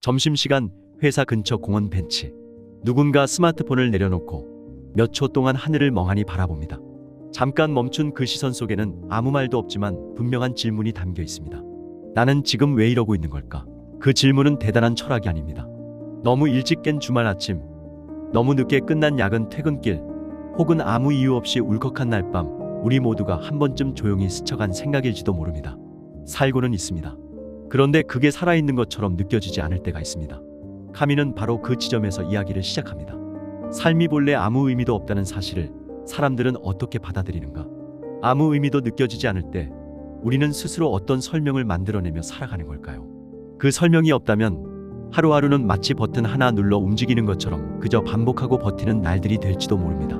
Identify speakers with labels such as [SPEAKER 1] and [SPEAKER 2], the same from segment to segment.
[SPEAKER 1] 점심시간 회사 근처 공원 벤치. 누군가 스마트폰을 내려놓고 몇 초 동안 하늘을 멍하니 바라봅니다. 잠깐 멈춘 그 시선 속에는 아무 말도 없지만 분명한 질문이 담겨 있습니다. 나는 지금 왜 이러고 있는 걸까? 그 질문은 대단한 철학이 아닙니다. 너무 일찍 깬 주말 아침, 너무 늦게 끝난 야근 퇴근길, 혹은 아무 이유 없이 울컥한 날 밤, 우리 모두가 한 번쯤 조용히 스쳐간 생각일지도 모릅니다. 살고는 있습니다. 그런데 그게 살아있는 것처럼 느껴지지 않을 때가 있습니다. 카미는 바로 그 지점에서 이야기를 시작합니다. 삶이 본래 아무 의미도 없다는 사실을 사람들은 어떻게 받아들이는가? 아무 의미도 느껴지지 않을 때 우리는 스스로 어떤 설명을 만들어내며 살아가는 걸까요? 그 설명이 없다면 하루하루는 마치 버튼 하나 눌러 움직이는 것처럼 그저 반복하고 버티는 날들이 될지도 모릅니다.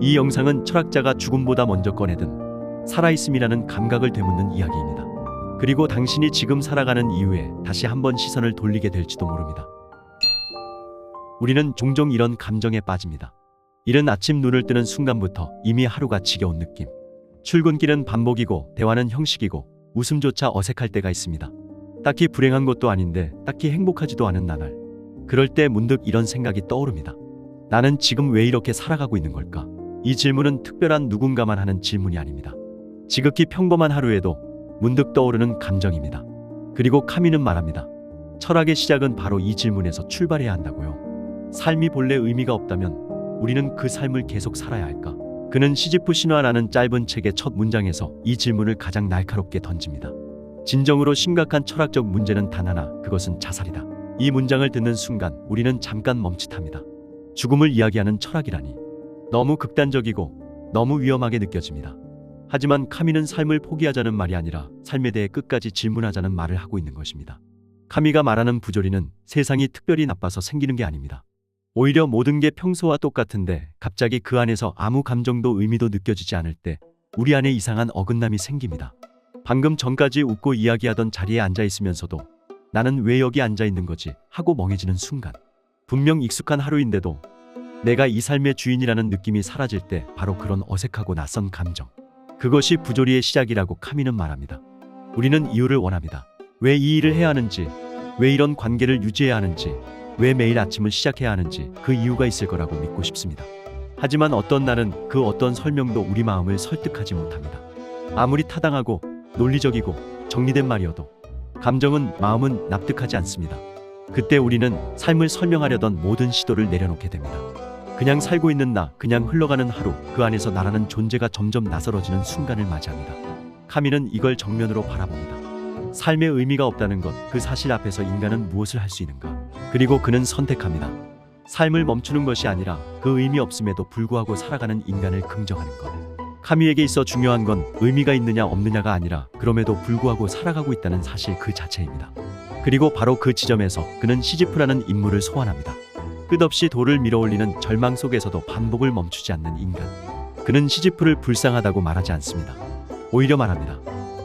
[SPEAKER 1] 이 영상은 철학자가 죽음보다 먼저 꺼내든 살아있음이라는 감각을 되묻는 이야기입니다. 그리고 당신이 지금 살아가는 이유에 다시 한번 시선을 돌리게 될지도 모릅니다. 우리는 종종 이런 감정에 빠집니다. 이른 아침 눈을 뜨는 순간부터 이미 하루가 지겨운 느낌. 출근길은 반복이고 대화는 형식이고 웃음조차 어색할 때가 있습니다. 딱히 불행한 것도 아닌데 딱히 행복하지도 않은 나날. 그럴 때 문득 이런 생각이 떠오릅니다. 나는 지금 왜 이렇게 살아가고 있는 걸까? 이 질문은 특별한 누군가만 하는 질문이 아닙니다. 지극히 평범한 하루에도 문득 떠오르는 감정입니다. 그리고 카미는 말합니다. 철학의 시작은 바로 이 질문에서 출발해야 한다고요. 삶이 본래 의미가 없다면 우리는 그 삶을 계속 살아야 할까? 그는 시지프 신화라는 짧은 책의 첫 문장에서 이 질문을 가장 날카롭게 던집니다. 진정으로 심각한 철학적 문제는 단 하나, 그것은 자살이다. 이 문장을 듣는 순간 우리는 잠깐 멈칫합니다. 죽음을 이야기하는 철학이라니 너무 극단적이고 너무 위험하게 느껴집니다. 하지만 카미는 삶을 포기하자는 말이 아니라 삶에 대해 끝까지 질문하자는 말을 하고 있는 것입니다. 카미가 말하는 부조리는 세상이 특별히 나빠서 생기는 게 아닙니다. 오히려 모든 게 평소와 똑같은데 갑자기 그 안에서 아무 감정도 의미도 느껴지지 않을 때 우리 안에 이상한 어긋남이 생깁니다. 방금 전까지 웃고 이야기하던 자리에 앉아 있으면서도 나는 왜 여기 앉아 있는 거지 하고 멍해지는 순간 분명 익숙한 하루인데도 내가 이 삶의 주인이라는 느낌이 사라질 때 바로 그런 어색하고 낯선 감정. 그것이 부조리의 시작이라고 카미는 말합니다. 우리는 이유를 원합니다. 왜 이 일을 해야 하는지, 왜 이런 관계를 유지해야 하는지, 왜 매일 아침을 시작해야 하는지 그 이유가 있을 거라고 믿고 싶습니다. 하지만 어떤 날은 그 어떤 설명도 우리 마음을 설득하지 못합니다. 아무리 타당하고 논리적이고 정리된 말이어도 감정은 마음은 납득하지 않습니다. 그때 우리는 삶을 설명하려던 모든 시도를 내려놓게 됩니다. 그냥 살고 있는 나, 그냥 흘러가는 하루, 그 안에서 나라는 존재가 점점 낯설어지는 순간을 맞이합니다. 카미는 이걸 정면으로 바라봅니다. 삶의 의미가 없다는 것, 그 사실 앞에서 인간은 무엇을 할 수 있는가? 그리고 그는 선택합니다. 삶을 멈추는 것이 아니라 그 의미 없음에도 불구하고 살아가는 인간을 긍정하는 것. 카미에게 있어 중요한 건 의미가 있느냐 없느냐가 아니라 그럼에도 불구하고 살아가고 있다는 사실 그 자체입니다. 그리고 바로 그 지점에서 그는 시지프라는 인물을 소환합니다. 끝없이 돌을 밀어올리는 절망 속에서도 반복을 멈추지 않는 인간. 그는 시지프를 불쌍하다고 말하지 않습니다. 오히려 말합니다.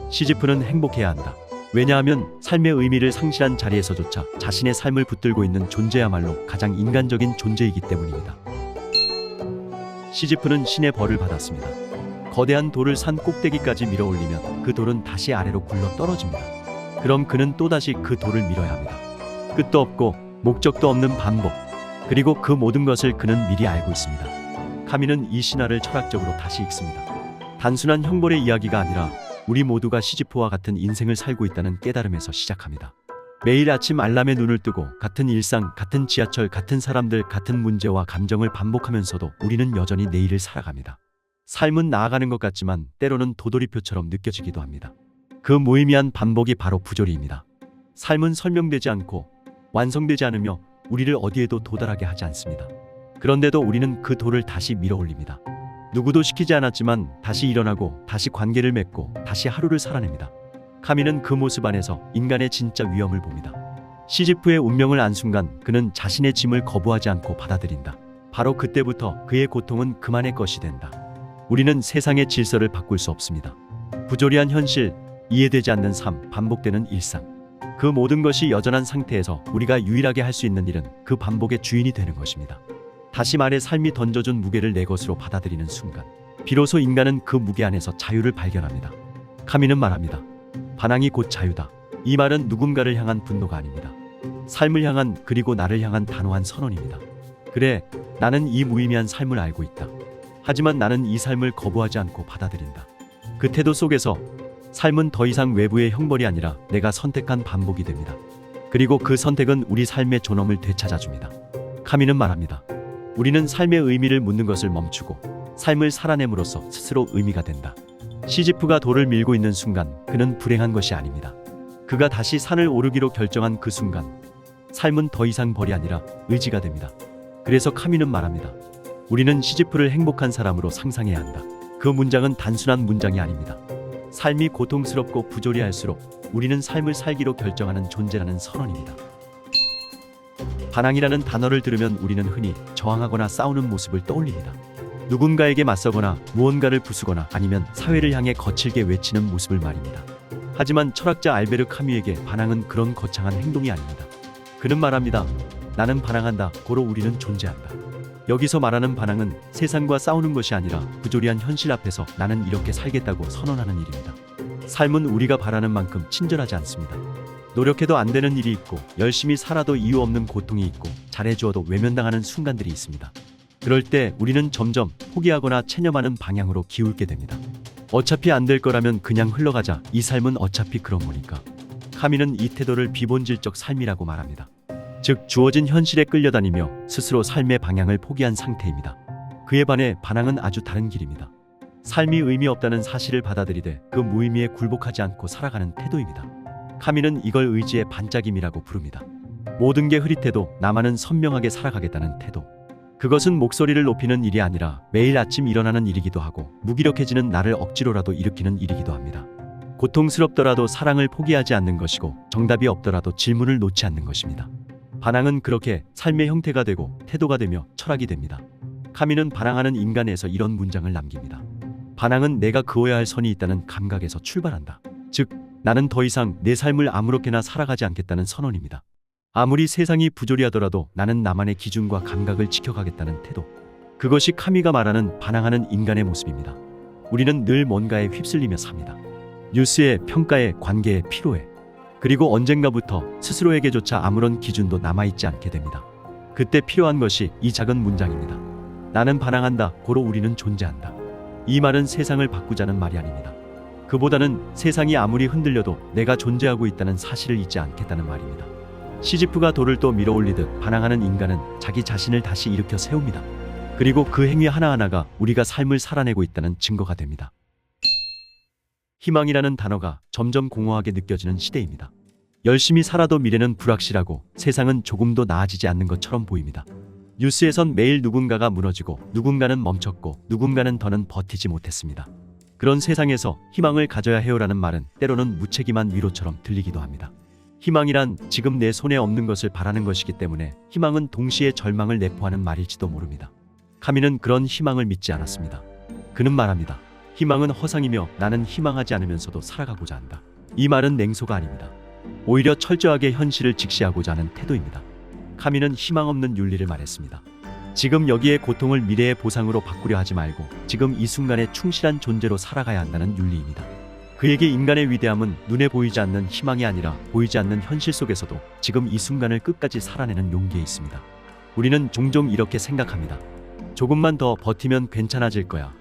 [SPEAKER 1] 시지프는 행복해야 한다. 왜냐하면 삶의 의미를 상실한 자리에서조차 자신의 삶을 붙들고 있는 존재야말로 가장 인간적인 존재이기 때문입니다. 시지프는 신의 벌을 받았습니다. 거대한 돌을 산 꼭대기까지 밀어올리면 그 돌은 다시 아래로 굴러 떨어집니다. 그럼 그는 또다시 그 돌을 밀어야 합니다. 끝도 없고 목적도 없는 반복. 그리고 그 모든 것을 그는 미리 알고 있습니다. 카미는 이 신화를 철학적으로 다시 읽습니다. 단순한 형벌의 이야기가 아니라 우리 모두가 시지프와 같은 인생을 살고 있다는 깨달음에서 시작합니다. 매일 아침 알람에 눈을 뜨고 같은 일상, 같은 지하철, 같은 사람들, 같은 문제와 감정을 반복하면서도 우리는 여전히 내일을 살아갑니다. 삶은 나아가는 것 같지만 때로는 도돌이표처럼 느껴지기도 합니다. 그 무의미한 반복이 바로 부조리입니다. 삶은 설명되지 않고 완성되지 않으며 우리를 어디에도 도달하게 하지 않습니다. 그런데도 우리는 그 돌을 다시 밀어 올립니다. 누구도 시키지 않았지만 다시 일어나고 다시 관계를 맺고 다시 하루를 살아냅니다. 카미는 그 모습 안에서 인간의 진짜 위험을 봅니다. 시지프의 운명을 안 순간 그는 자신의 짐을 거부하지 않고 받아들인다. 바로 그때부터 그의 고통은 그만의 것이 된다. 우리는 세상의 질서를 바꿀 수 없습니다. 부조리한 현실, 이해되지 않는 삶, 반복되는 일상. 그 모든 것이 여전한 상태에서 우리가 유일하게 할 수 있는 일은 그 반복의 주인이 되는 것입니다. 다시 말해 삶이 던져준 무게를 내 것으로 받아들이는 순간 비로소 인간은 그 무게 안에서 자유를 발견합니다. 카미는 말합니다. 반항이 곧 자유다. 이 말은 누군가를 향한 분노가 아닙니다. 삶을 향한 그리고 나를 향한 단호한 선언입니다. 그래, 나는 이 무의미한 삶을 알고 있다. 하지만 나는 이 삶을 거부하지 않고 받아들인다. 그 태도 속에서 삶은 더 이상 외부의 형벌이 아니라 내가 선택한 반복이 됩니다. 그리고 그 선택은 우리 삶의 존엄을 되찾아줍니다. 카미는 말합니다. 우리는 삶의 의미를 묻는 것을 멈추고 삶을 살아냄으로써 스스로 의미가 된다. 시지프가 돌을 밀고 있는 순간 그는 불행한 것이 아닙니다. 그가 다시 산을 오르기로 결정한 그 순간 삶은 더 이상 벌이 아니라 의지가 됩니다. 그래서 카미는 말합니다. 우리는 시지프를 행복한 사람으로 상상해야 한다. 그 문장은 단순한 문장이 아닙니다. 삶이 고통스럽고 부조리할수록 우리는 삶을 살기로 결정하는 존재라는 선언입니다. 반항이라는 단어를 들으면 우리는 흔히 저항하거나 싸우는 모습을 떠올립니다. 누군가에게 맞서거나 무언가를 부수거나 아니면 사회를 향해 거칠게 외치는 모습을 말입니다. 하지만 철학자 알베르 카미에게 반항은 그런 거창한 행동이 아닙니다. 그는 말합니다. 나는 반항한다. 고로 우리는 존재한다. 여기서 말하는 반항은 세상과 싸우는 것이 아니라 부조리한 현실 앞에서 나는 이렇게 살겠다고 선언하는 일입니다. 삶은 우리가 바라는 만큼 친절하지 않습니다. 노력해도 안 되는 일이 있고 열심히 살아도 이유 없는 고통이 있고 잘해주어도 외면당하는 순간들이 있습니다. 그럴 때 우리는 점점 포기하거나 체념하는 방향으로 기울게 됩니다. 어차피 안 될 거라면 그냥 흘러가자. 이 삶은 어차피 그런 거니까. 카미는 이 태도를 비본질적 삶이라고 말합니다. 즉 주어진 현실에 끌려다니며 스스로 삶의 방향을 포기한 상태입니다. 그에 반해 반항은 아주 다른 길입니다. 삶이 의미 없다는 사실을 받아들이되 그 무의미에 굴복하지 않고 살아가는 태도입니다. 카미는 이걸 의지의 반짝임이라고 부릅니다. 모든 게 흐릿해도 나만은 선명하게 살아가겠다는 태도. 그것은 목소리를 높이는 일이 아니라 매일 아침 일어나는 일이기도 하고 무기력해지는 나를 억지로라도 일으키는 일이기도 합니다. 고통스럽더라도 사랑을 포기하지 않는 것이고 정답이 없더라도 질문을 놓지 않는 것입니다. 반항은 그렇게 삶의 형태가 되고 태도가 되며 철학이 됩니다. 카미는 반항하는 인간에서 이런 문장을 남깁니다. 반항은 내가 그어야 할 선이 있다는 감각에서 출발한다. 즉, 나는 더 이상 내 삶을 아무렇게나 살아가지 않겠다는 선언입니다. 아무리 세상이 부조리하더라도 나는 나만의 기준과 감각을 지켜가겠다는 태도. 그것이 카미가 말하는 반항하는 인간의 모습입니다. 우리는 늘 뭔가에 휩쓸리며 삽니다. 뉴스에 평가에 관계에 피로에 그리고 언젠가부터 스스로에게조차 아무런 기준도 남아있지 않게 됩니다. 그때 필요한 것이 이 작은 문장입니다. 나는 반항한다. 고로 우리는 존재한다. 이 말은 세상을 바꾸자는 말이 아닙니다. 그보다는 세상이 아무리 흔들려도 내가 존재하고 있다는 사실을 잊지 않겠다는 말입니다. 시지프가 돌을 또 밀어 올리듯 반항하는 인간은 자기 자신을 다시 일으켜 세웁니다. 그리고 그 행위 하나하나가 우리가 삶을 살아내고 있다는 증거가 됩니다. 희망이라는 단어가 점점 공허하게 느껴지는 시대입니다. 열심히 살아도 미래는 불확실하고 세상은 조금도 나아지지 않는 것처럼 보입니다. 뉴스에선 매일 누군가가 무너지고 누군가는 멈췄고 누군가는 더는 버티지 못했습니다. 그런 세상에서 희망을 가져야 해요라는 말은 때로는 무책임한 위로처럼 들리기도 합니다. 희망이란 지금 내 손에 없는 것을 바라는 것이기 때문에 희망은 동시에 절망을 내포하는 말일지도 모릅니다. 카미는 그런 희망을 믿지 않았습니다. 그는 말합니다. 희망은 허상이며 나는 희망하지 않으면서도 살아가고자 한다. 이 말은 냉소가 아닙니다. 오히려 철저하게 현실을 직시하고자 하는 태도입니다. 카미는 희망 없는 윤리를 말했습니다. 지금 여기에 고통을 미래의 보상으로 바꾸려 하지 말고 지금 이 순간에 충실한 존재로 살아가야 한다는 윤리입니다. 그에게 인간의 위대함은 눈에 보이지 않는 희망이 아니라 보이지 않는 현실 속에서도 지금 이 순간을 끝까지 살아내는 용기에 있습니다. 우리는 종종 이렇게 생각합니다. 조금만 더 버티면 괜찮아질 거야.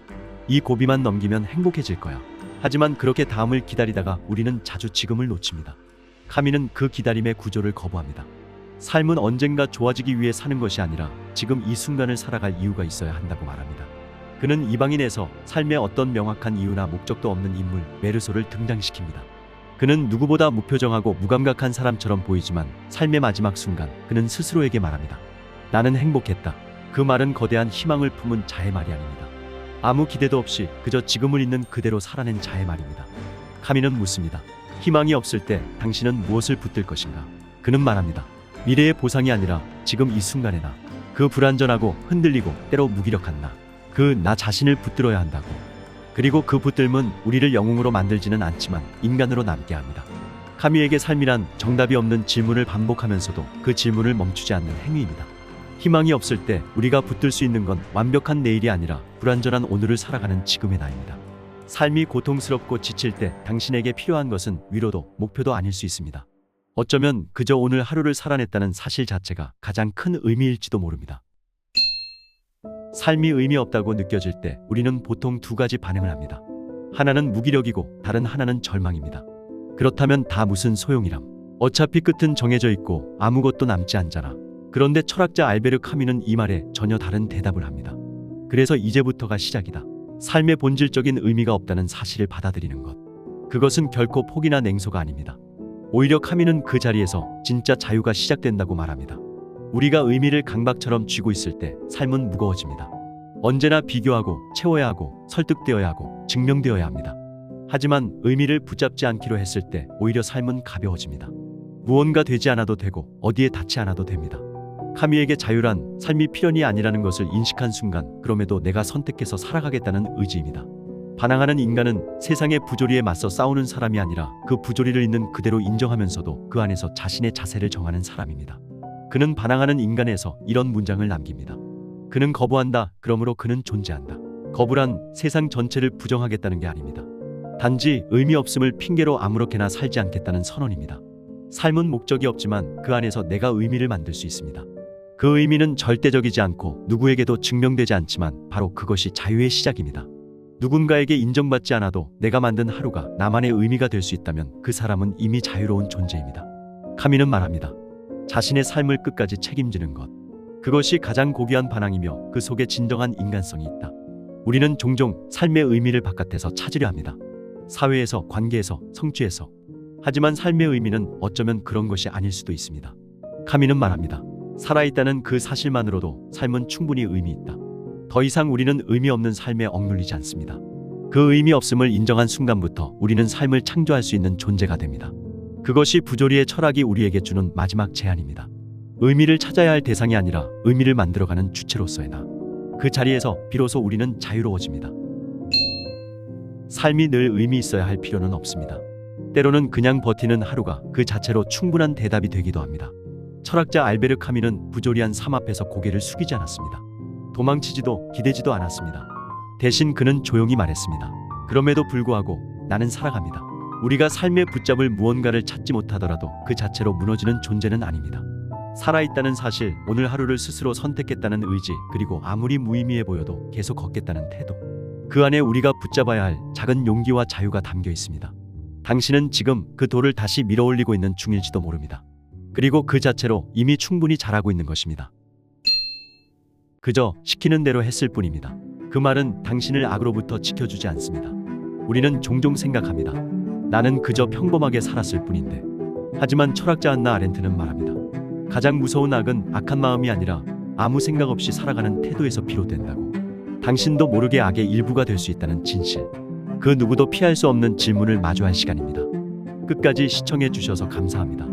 [SPEAKER 1] 이 고비만 넘기면 행복해질 거야. 하지만 그렇게 다음을 기다리다가 우리는 자주 지금을 놓칩니다. 카미는 그 기다림의 구조를 거부합니다. 삶은 언젠가 좋아지기 위해 사는 것이 아니라 지금 이 순간을 살아갈 이유가 있어야 한다고 말합니다. 그는 이방인에서 삶의 어떤 명확한 이유나 목적도 없는 인물 메르소를 등장시킵니다. 그는 누구보다 무표정하고 무감각한 사람처럼 보이지만 삶의 마지막 순간 그는 스스로에게 말합니다. 나는 행복했다. 그 말은 거대한 희망을 품은 자의 말이 아닙니다. 아무 기대도 없이 그저 지금을 있는 그대로 살아낸 자의 말입니다. 카미는 묻습니다. 희망이 없을 때 당신은 무엇을 붙들 것인가? 그는 말합니다. 미래의 보상이 아니라 지금 이 순간의 나. 그 불완전하고 흔들리고 때로 무기력한 나. 그 나 자신을 붙들어야 한다고. 그리고 그 붙들면 우리를 영웅으로 만들지는 않지만 인간으로 남게 합니다. 카미에게 삶이란 정답이 없는 질문을 반복하면서도 그 질문을 멈추지 않는 행위입니다. 희망이 없을 때 우리가 붙들 수 있는 건 완벽한 내일이 아니라 불완전한 오늘을 살아가는 지금의 나입니다. 삶이 고통스럽고 지칠 때 당신에게 필요한 것은 위로도 목표도 아닐 수 있습니다. 어쩌면 그저 오늘 하루를 살아냈다는 사실 자체가 가장 큰 의미일지도 모릅니다. 삶이 의미 없다고 느껴질 때 우리는 보통 두 가지 반응을 합니다. 하나는 무기력이고 다른 하나는 절망입니다. 그렇다면 다 무슨 소용이람. 어차피 끝은 정해져 있고 아무것도 남지 않잖아. 그런데 철학자 알베르 카미는 이 말에 전혀 다른 대답을 합니다. 그래서 이제부터가 시작이다. 삶의 본질적인 의미가 없다는 사실을 받아들이는 것. 그것은 결코 포기나 냉소가 아닙니다. 오히려 카미는 그 자리에서 진짜 자유가 시작된다고 말합니다. 우리가 의미를 강박처럼 쥐고 있을 때 삶은 무거워집니다. 언제나 비교하고 채워야 하고 설득되어야 하고 증명되어야 합니다. 하지만 의미를 붙잡지 않기로 했을 때 오히려 삶은 가벼워집니다. 무언가 되지 않아도 되고 어디에 닿지 않아도 됩니다. 카미에게 자유란 삶이 필연이 아니라는 것을 인식한 순간 그럼에도 내가 선택해서 살아가겠다는 의지입니다. 반항하는 인간은 세상의 부조리에 맞서 싸우는 사람이 아니라 그 부조리를 있는 그대로 인정하면서도 그 안에서 자신의 자세를 정하는 사람입니다. 그는 반항하는 인간에서 이런 문장을 남깁니다. 그는 거부한다. 그러므로 그는 존재한다. 거부란 세상 전체를 부정하겠다는 게 아닙니다. 단지 의미 없음을 핑계로 아무렇게나 살지 않겠다는 선언입니다. 삶은 목적이 없지만 그 안에서 내가 의미를 만들 수 있습니다. 그 의미는 절대적이지 않고 누구에게도 증명되지 않지만 바로 그것이 자유의 시작입니다. 누군가에게 인정받지 않아도 내가 만든 하루가 나만의 의미가 될 수 있다면 그 사람은 이미 자유로운 존재입니다. 카미는 말합니다. 자신의 삶을 끝까지 책임지는 것. 그것이 가장 고귀한 반항이며 그 속에 진정한 인간성이 있다. 우리는 종종 삶의 의미를 바깥에서 찾으려 합니다. 사회에서, 관계에서, 성취에서. 하지만 삶의 의미는 어쩌면 그런 것이 아닐 수도 있습니다. 카미는 말합니다. 살아있다는 그 사실만으로도 삶은 충분히 의미 있다. 더 이상 우리는 의미 없는 삶에 억눌리지 않습니다. 그 의미 없음을 인정한 순간부터 우리는 삶을 창조할 수 있는 존재가 됩니다. 그것이 부조리의 철학이 우리에게 주는 마지막 제안입니다. 의미를 찾아야 할 대상이 아니라 의미를 만들어가는 주체로서의 나. 그 자리에서 비로소 우리는 자유로워집니다. 삶이 늘 의미 있어야 할 필요는 없습니다. 때로는 그냥 버티는 하루가 그 자체로 충분한 대답이 되기도 합니다. 철학자 알베르 카미는 부조리한 삶 앞에서 고개를 숙이지 않았습니다. 도망치지도 기대지도 않았습니다. 대신 그는 조용히 말했습니다. 그럼에도 불구하고 나는 살아갑니다. 우리가 삶에 붙잡을 무언가를 찾지 못하더라도 그 자체로 무너지는 존재는 아닙니다. 살아있다는 사실, 오늘 하루를 스스로 선택했다는 의지, 그리고 아무리 무의미해 보여도 계속 걷겠다는 태도. 그 안에 우리가 붙잡아야 할 작은 용기와 자유가 담겨 있습니다. 당신은 지금 그 돌을 다시 밀어 올리고 있는 중일지도 모릅니다. 그리고 그 자체로 이미 충분히 잘하고 있는 것입니다. 그저 시키는 대로 했을 뿐입니다. 그 말은 당신을 악으로부터 지켜주지 않습니다. 우리는 종종 생각합니다. 나는 그저 평범하게 살았을 뿐인데. 하지만 철학자 안나 아렌트는 말합니다. 가장 무서운 악은 악한 마음이 아니라 아무 생각 없이 살아가는 태도에서 비롯된다고. 당신도 모르게 악의 일부가 될 수 있다는 진실. 그 누구도 피할 수 없는 질문을 마주할 시간입니다. 끝까지 시청해 주셔서 감사합니다.